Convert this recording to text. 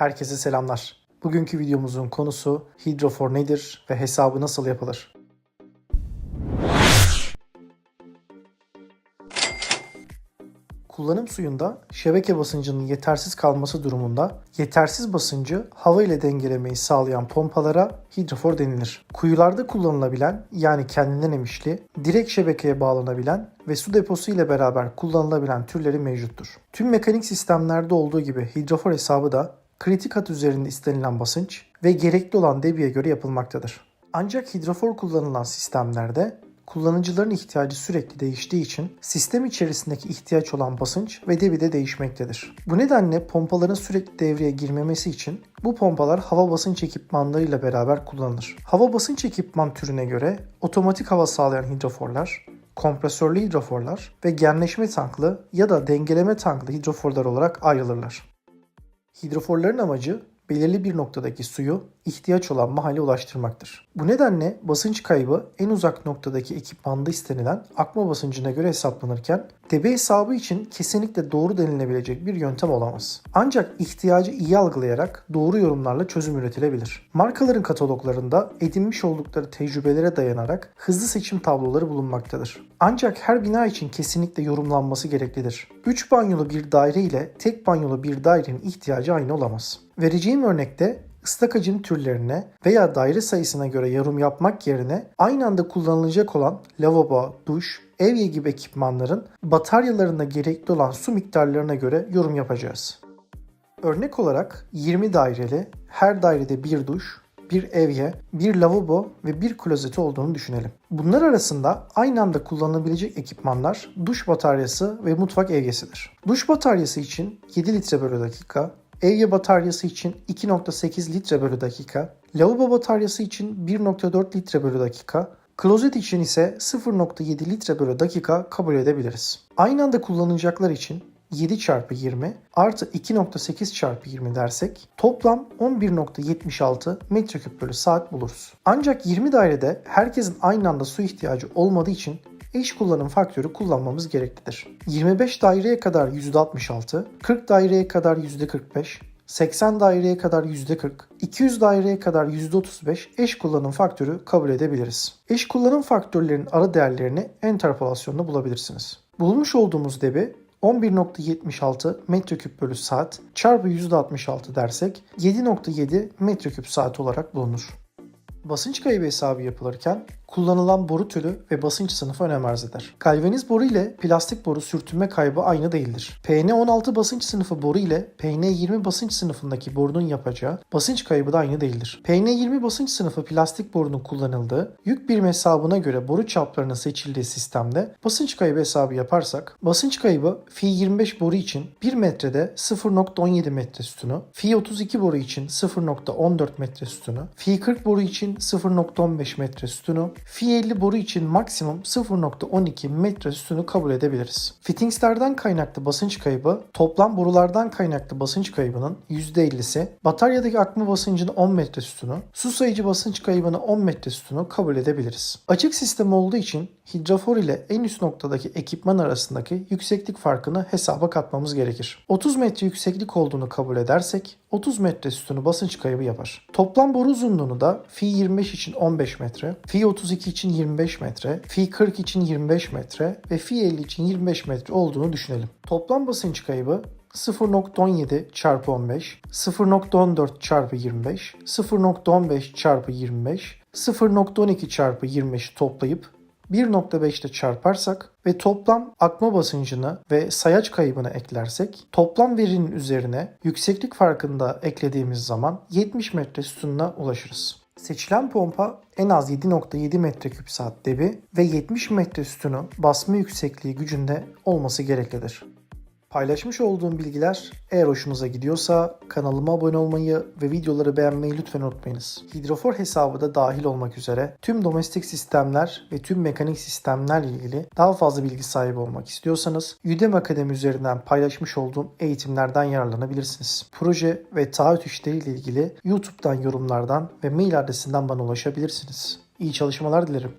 Herkese selamlar. Bugünkü videomuzun konusu hidrofor nedir ve hesabı nasıl yapılır? Kullanım suyunda şebeke basıncının yetersiz kalması durumunda yetersiz basıncı hava ile dengelemeyi sağlayan pompalara hidrofor denilir. Kuyularda kullanılabilen yani kendinden emişli, direkt şebekeye bağlanabilen ve su deposu ile beraber kullanılabilen türleri mevcuttur. Tüm mekanik sistemlerde olduğu gibi hidrofor hesabı da kritik hat üzerinde istenilen basınç ve gerekli olan debiye göre yapılmaktadır. Ancak hidrofor kullanılan sistemlerde kullanıcıların ihtiyacı sürekli değiştiği için sistem içerisindeki ihtiyaç olan basınç ve debi de değişmektedir. Bu nedenle pompaların sürekli devreye girmemesi için bu pompalar hava basınç ekipmanlarıyla beraber kullanılır. Hava basınç ekipman türüne göre otomatik hava sağlayan hidroforlar, kompresörlü hidroforlar ve genleşme tanklı ya da dengeleme tanklı hidroforlar olarak ayrılırlar. Hidroforların amacı belirli bir noktadaki suyu ihtiyaç olan mahalle ulaştırmaktır. Bu nedenle basınç kaybı en uzak noktadaki ekipmanda istenilen akma basıncına göre hesaplanırken debi hesabı için kesinlikle doğru denilebilecek bir yöntem olamaz. Ancak ihtiyacı iyi algılayarak doğru yorumlarla çözüm üretilebilir. Markaların kataloglarında edinmiş oldukları tecrübelere dayanarak hızlı seçim tabloları bulunmaktadır. Ancak her bina için kesinlikle yorumlanması gereklidir. 3 banyolu bir daire ile tek banyolu bir dairenin ihtiyacı aynı olamaz. Vereceğim örnekte ıslak hacim türlerine veya daire sayısına göre yorum yapmak yerine aynı anda kullanılacak olan lavabo, duş, evye gibi ekipmanların bataryalarında gerekli olan su miktarlarına göre yorum yapacağız. Örnek olarak 20 daireli, her dairede bir duş, bir evye, bir lavabo ve bir klozeti olduğunu düşünelim. Bunlar arasında aynı anda kullanılabilecek ekipmanlar duş bataryası ve mutfak evyesidir. Duş bataryası için 7 litre bölü dakika, evye bataryası için 2.8 litre bölü dakika, lavabo bataryası için 1.4 litre bölü dakika, klozet için ise 0.7 litre bölü dakika kabul edebiliriz. Aynı anda kullanılacaklar için 7 çarpı 20 artı 2.8 çarpı 20 dersek toplam 11.76 metreküp bölü saat buluruz. Ancak 20 dairede herkesin aynı anda su ihtiyacı olmadığı için eş kullanım faktörü kullanmamız gereklidir. 25 daireye kadar %66, 40 daireye kadar %45, 80 daireye kadar %40, 200 daireye kadar %35 eş kullanım faktörü kabul edebiliriz. Eş kullanım faktörlerinin ara değerlerini enterpolasyonda bulabilirsiniz. Bulmuş olduğumuz debi 11.76 metreküp bölü saat çarpı %66 dersek 7.7 metreküp saat olarak bulunur. Basınç kaybı hesabı yapılırken kullanılan boru türü ve basınç sınıfı önem arz eder. Galvaniz boru ile plastik boru sürtünme kaybı aynı değildir. PN16 basınç sınıfı boru ile PN20 basınç sınıfındaki borunun yapacağı basınç kaybı da aynı değildir. PN20 basınç sınıfı plastik borunun kullanıldığı yük birim hesabına göre boru çaplarının seçildiği sistemde basınç kaybı hesabı yaparsak basınç kaybı Fi 25 boru için 1 metrede 0.17 metre sütunu, Fi 32 boru için 0.14 metre sütunu, Fi 40 boru için 0.15 metre sütunu, Fi 50 boru için maksimum 0.12 metre sütunu kabul edebiliriz. Fittingslerden kaynaklı basınç kaybı, toplam borulardan kaynaklı basınç kaybının %50'si, bataryadaki akma basıncının 10 metre sütunu, su sayıcı basınç kaybını 10 metre sütunu kabul edebiliriz. Açık sistem olduğu için hidrofor ile en üst noktadaki ekipman arasındaki yükseklik farkını hesaba katmamız gerekir. 30 metre yükseklik olduğunu kabul edersek 30 metre sütunu basınç kaybı yapar. Toplam boru uzunluğunu da Fi 25 için 15 metre, Fi 32 için 25 metre, Fi 40 için 25 metre ve Fi 50 için 25 metre olduğunu düşünelim. Toplam basınç kaybı 0.17 çarpı 15, 0.14 çarpı 25, 0.15 çarpı 25, 0.12 çarpı 25 toplayıp 1.5 ile çarparsak ve toplam akma basıncını ve sayaç kaybını eklersek toplam verinin üzerine yükseklik farkını da eklediğimiz zaman 70 metre sütununa ulaşırız. Seçilen pompa en az 7.7 metreküp saat debi ve 70 metre sütunu basma yüksekliği gücünde olması gereklidir. Paylaşmış olduğum bilgiler eğer hoşunuza gidiyorsa kanalıma abone olmayı ve videoları beğenmeyi lütfen unutmayınız. Hidrofor hesabı da dahil olmak üzere tüm domestik sistemler ve tüm mekanik sistemlerle ilgili daha fazla bilgi sahibi olmak istiyorsanız Udemy Akademi üzerinden paylaşmış olduğum eğitimlerden yararlanabilirsiniz. Proje ve taahhüt işleriyle ilgili YouTube'dan yorumlardan ve mail adresinden bana ulaşabilirsiniz. İyi çalışmalar dilerim.